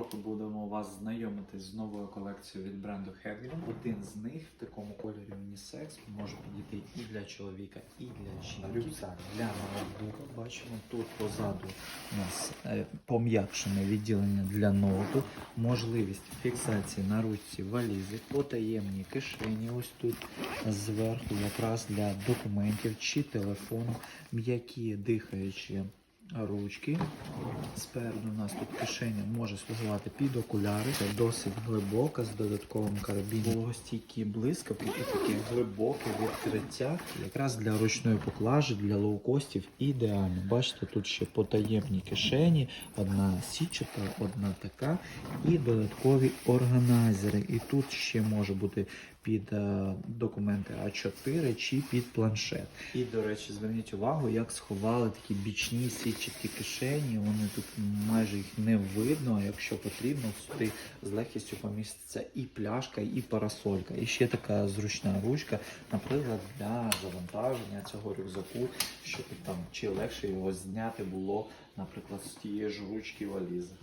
потроху будемо вас знайомити з новою колекцією від бренду Hedgren. Один з них в такому кольорі унісекс може підійти і для чоловіка, і для жінки. Рюкзак для ноутбука. Бачимо тут позаду у нас е, пом'якшене відділення для ноуту, можливість фіксації на ручці валізи, потаємні кишені. Ось тут зверху, якраз для документів чи телефону, м'які дихаючі ручки. Спереду у нас тут кишеня може слугувати під окуляри. Це досить глибока з додатковим карабіном. Вологостійкі блискавки і таке глибоке відкриття. Якраз для ручної поклажі, для лоукостів ідеально. Бачите, тут ще потаємні кишені, одна січата, одна така, і додаткові органайзери. І тут ще може бути під е, документи А4 чи під планшет. І, до речі, зверніть увагу, як сховали такі бічні сітчаті кишені. Вони тут майже їх не видно. а Якщо потрібно, сюди з легкістю поміститься і пляшка, і парасолька. І ще така зручна ручка, наприклад, для завантаження цього рюкзаку, щоб там чи легше його зняти було, наприклад, з тієї ж ручки валізи.